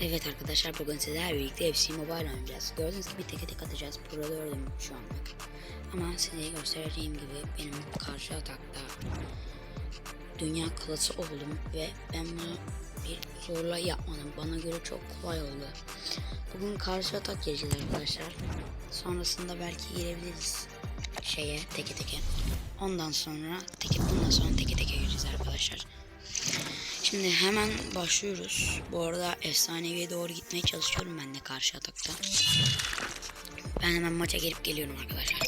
Evet arkadaşlar bugün sizlerle birlikte FC Mobile oynayacağız. Gördüğünüz gibi teke tek atacağız. Burada gördüm şu anlık. Ama size göstereceğim gibi benim karşı atakta dünya klası oldum ve ben bunu bir zorla yapmadım. Bana göre çok kolay oldu. Bugün karşı atak gireceğiz arkadaşlar. Sonrasında belki girebiliriz şeye teke teke. Ondan sonra teke bundan sonra teke teke gireceğiz arkadaşlar. Şimdi hemen başlıyoruz. Bu arada efsaneviye doğru gitmeye çalışıyorum ben de karşı atakta. Ben hemen maça girip geliyorum arkadaşlar.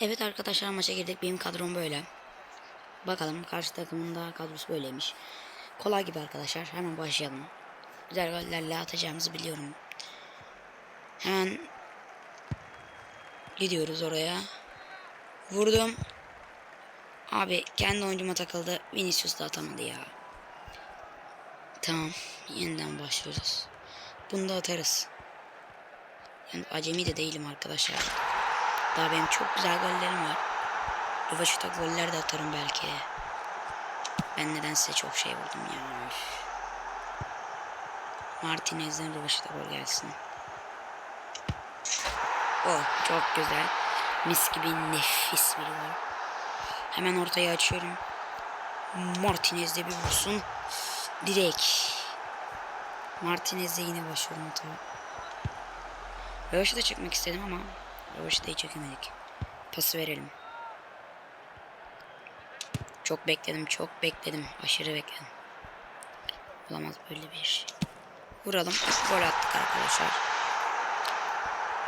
Evet arkadaşlar maça girdik. Benim kadrom böyle. Bakalım karşı takımın da kadrosu böyleymiş. Kolay gibi arkadaşlar. Hemen başlayalım. Güzel gollerle atacağımızı biliyorum. Hemen gidiyoruz oraya. Vurdum. Abi kendi oyuncuma takıldı. Vinicius da atamadı ya. Tamam. Yeniden başlıyoruz. Bunu da atarız. Yani acemi de değilim arkadaşlar. Daha benim çok güzel gollerim var. Rövaşata goller de atarım belki. Ben nedense çok şey vurdum ya. Martinez'den rövaşata gol gelsin. Oh çok güzel. Mis gibi nefis bir gol. Hemen ortaya açıyorum. Martinez de bir vursun. Direkt. Martinez'e yine başlıyorum hata. Rövaşata çekmek istedim ama Rövaşata'yı çekemedik. Pası verelim. Çok bekledim, çok bekledim. Aşırı bekledim. Olamaz böyle bir şey. Vuralım. Gol attık arkadaşlar.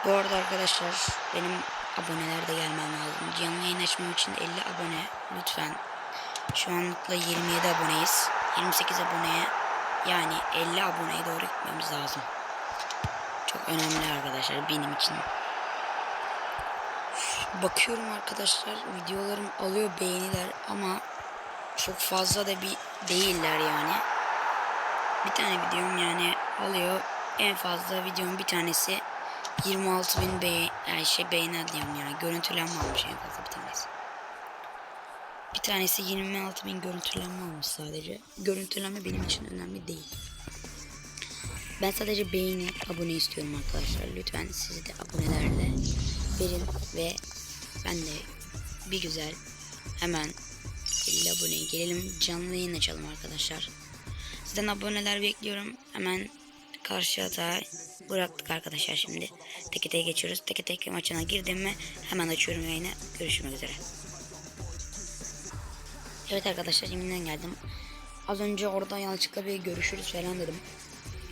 Bu arada arkadaşlar benim aboneler de gelmem lazım. Canlı yayın açmam için 50 abone. Lütfen. Şu anlıkla 27 aboneyiz. 28 aboneye yani 50 aboneye doğru gitmemiz lazım. Çok önemli arkadaşlar benim için. Bakıyorum arkadaşlar videolarım alıyor beğeniler ama çok fazla da bir değiller yani. Bir tane videom yani alıyor en fazla videomun bir tanesi 26 bin beğen yani şey beğeni diyorum yani görüntülenme almış en fazla bir tanesi. Bir tanesi 26 bin görüntülenme almış sadece. Görüntülenme benim için önemli değil. Ben sadece beğeni, abone istiyorum arkadaşlar. Lütfen siz de abonelerle verin ve ben de bir güzel hemen 50 aboneye gelelim. Canlı yayın açalım arkadaşlar. Sizden aboneler bekliyorum. Hemen karşı hata bıraktık arkadaşlar şimdi. Teke teke geçiyoruz. Teke teke maçına girdim mi hemen açıyorum yayını. Görüşmek üzere. Evet arkadaşlar yeniden geldim. Az önce orada yanlışlıkla bir görüşürüz falan dedim.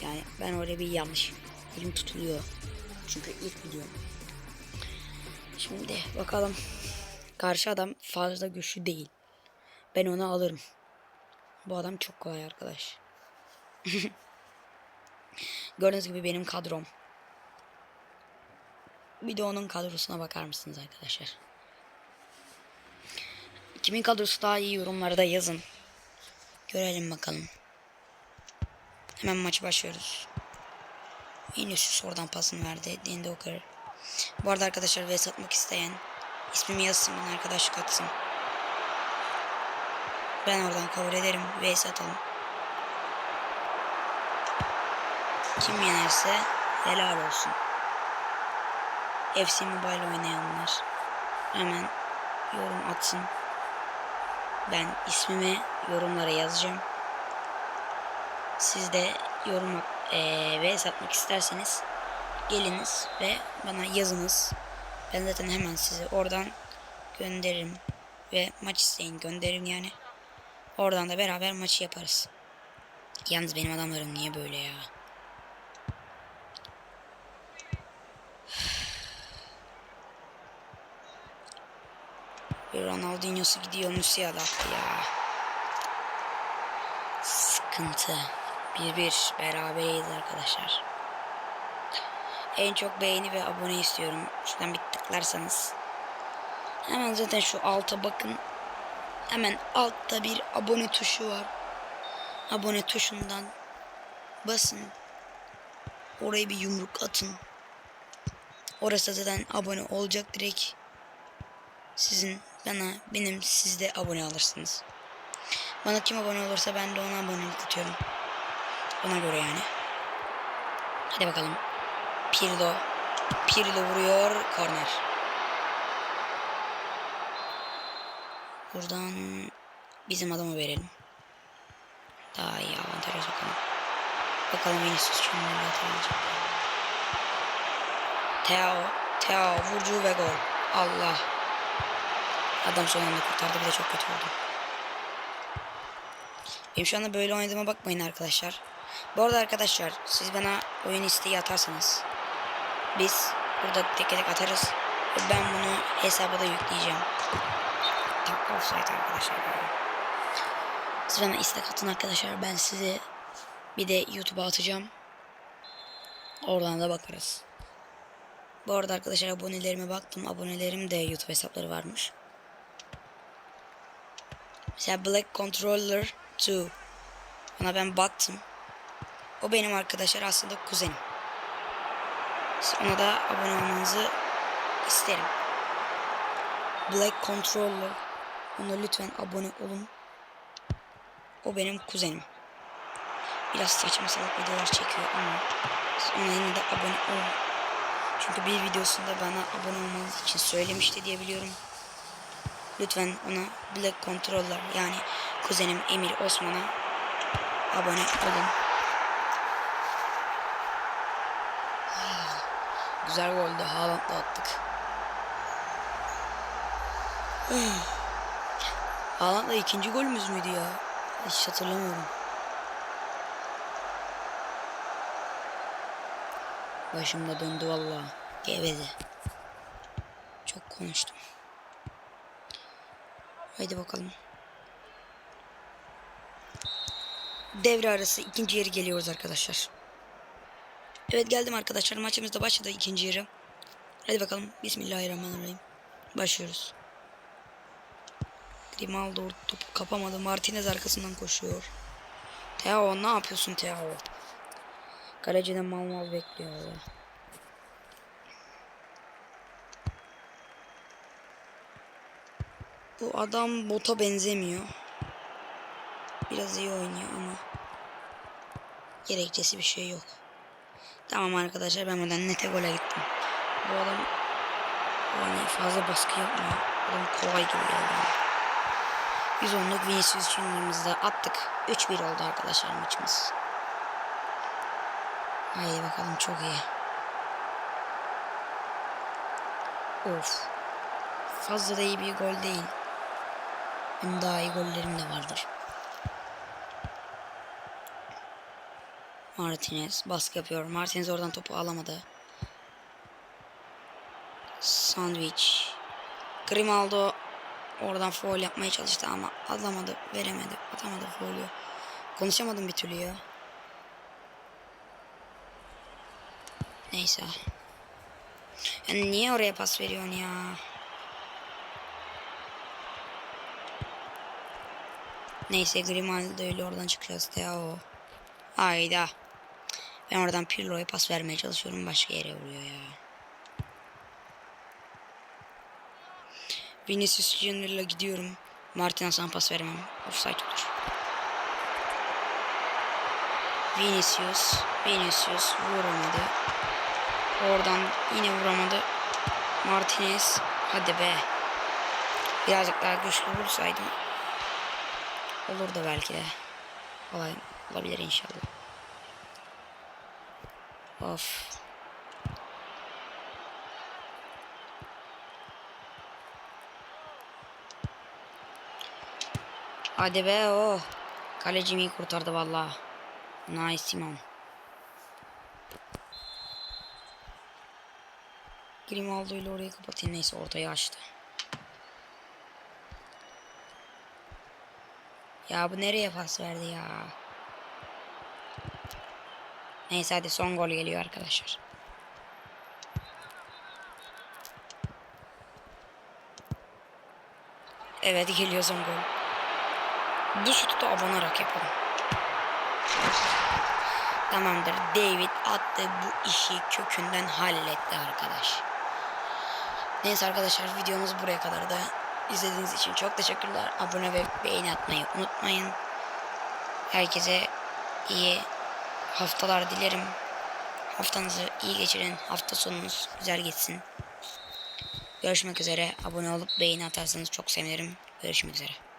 Yani ben oraya bir yanlış. Elim tutuluyor. Çünkü ilk video. Şimdi bakalım. Karşı adam fazla güçlü değil. Ben onu alırım. Bu adam çok kolay arkadaş. Gördüğünüz gibi benim kadrom. Bir de onun kadrosuna bakar mısınız arkadaşlar? Kimin kadrosu daha iyi yorumlarda yazın. Görelim bakalım. Hemen maçı başlıyoruz. Vinicius oradan pasını verdi. Dean Doker. Bu arada arkadaşlar vs atmak isteyen ismimi yazsın bana arkadaşlık atsın. Ben oradan kabul ederim. Vs atalım. Kim yenerse helal olsun. FC Mobile oynayanlar hemen yorum atsın. Ben ismimi yorumlara yazacağım. Siz de yorum eee ve satmak isterseniz geliniz ve bana yazınız. Ben zaten hemen sizi oradan gönderirim ve maç isteyin gönderirim yani. Oradan da beraber maçı yaparız. Yalnız benim adamlarım niye böyle ya? Ve Ronaldinho'su gidiyor Musiala ya. Sıkıntı. 1-1 berabereyiz arkadaşlar. En çok beğeni ve abone istiyorum. Şuradan bir tıklarsanız. Hemen zaten şu alta bakın. Hemen altta bir abone tuşu var. Abone tuşundan basın. Oraya bir yumruk atın. Orası zaten abone olacak direkt. Sizin bana benim siz de abone alırsınız. Bana kim abone olursa ben de ona abonelik atıyorum. Ona göre yani. Hadi bakalım. Pirlo. Pirlo vuruyor. Korner. Buradan bizim adamı verelim. Daha iyi avantaja sokalım. Bakalım Vinicius ne atabilecek. Teo. Teo vurucu ve gol. Allah. Adam son anda kurtardı bir de çok kötü oldu. Benim şu anda böyle oynadığıma bakmayın arkadaşlar. Bu arada arkadaşlar siz bana oyun isteği atarsanız biz burada tek tek atarız. Ve ben bunu hesaba da yükleyeceğim. Tam offside arkadaşlar. Siz bana istek atın arkadaşlar. Ben size bir de YouTube'a atacağım. Oradan da bakarız. Bu arada arkadaşlar abonelerime baktım. Abonelerim de YouTube hesapları varmış. Mesela Black Controller 2. Ona ben baktım. O benim arkadaşlar aslında kuzenim. Siz Ona da abone olmanızı isterim. Black Controller. Ona lütfen abone olun. O benim kuzenim. Biraz saçma salak videolar çekiyor ama ona yine de abone olun. Çünkü bir videosunda bana abone olmanız için söylemişti diye biliyorum. Lütfen ona Black Controller yani kuzenim Emir Osman'a abone olun. Güzel goldü. Haaland'la attık. Haaland'la ikinci golümüz müydü ya? Hiç hatırlamıyorum. Başımda döndü valla. Geveze. Çok konuştum. Haydi bakalım. Devre arası ikinci yeri geliyoruz arkadaşlar. Evet geldim arkadaşlar. Maçımız da başladı ikinci yarı. Hadi bakalım. Bismillahirrahmanirrahim. Başlıyoruz. Grimaldo topu kapamadı. Martinez arkasından koşuyor. Teo ne yapıyorsun Teo? Kaleciden mal mal bekliyor. Bu adam bota benzemiyor. Biraz iyi oynuyor ama gerekçesi bir şey yok. Tamam arkadaşlar ben buradan nete gole gittim. Bu adam yani fazla baskı yapmıyor. Adam kolay gibi geldi. bana. 110'luk Vinicius Junior'ımızı attık. 3-1 oldu arkadaşlar maçımız. Haydi bakalım çok iyi. Of. Fazla da iyi bir gol değil. Benim daha iyi gollerim de vardır. Martinez baskı yapıyor. Martinez oradan topu alamadı. Sandwich. Grimaldo oradan foul yapmaya çalıştı ama alamadı, veremedi, atamadı foul'ü. Konuşamadım bir türlü ya. Neyse. Yani niye oraya pas veriyorsun ya? Neyse Grimaldo ile oradan çıkacağız. Teo. Hayda. Ben oradan Pirlo'ya pas vermeye çalışıyorum. Başka yere vuruyor ya. Vinicius Junior'la gidiyorum. Martinez'e pas veremem. Offside olur. Vinicius. Vinicius vuramadı. Oradan yine vuramadı. Martinez. Hadi be. Birazcık daha güçlü vursaydım. Olur da belki de. Olay olabilir inşallah. Of. Hadi be o. Kalecim iyi kurtardı valla. Nice Simon. Grimaldo ile orayı kapatayım. Neyse ortayı açtı. Ya bu nereye pas verdi ya? Neyse hadi son gol geliyor arkadaşlar. Evet geliyor son gol. Bu şutu da abonarak yapalım. Tamamdır. David attı bu işi kökünden halletti arkadaş. Neyse arkadaşlar videomuz buraya kadar da izlediğiniz için çok teşekkürler. Abone ve beğeni atmayı unutmayın. Herkese iyi haftalar dilerim. Haftanızı iyi geçirin. Hafta sonunuz güzel geçsin. Görüşmek üzere. Abone olup beğeni atarsanız çok sevinirim. Görüşmek üzere.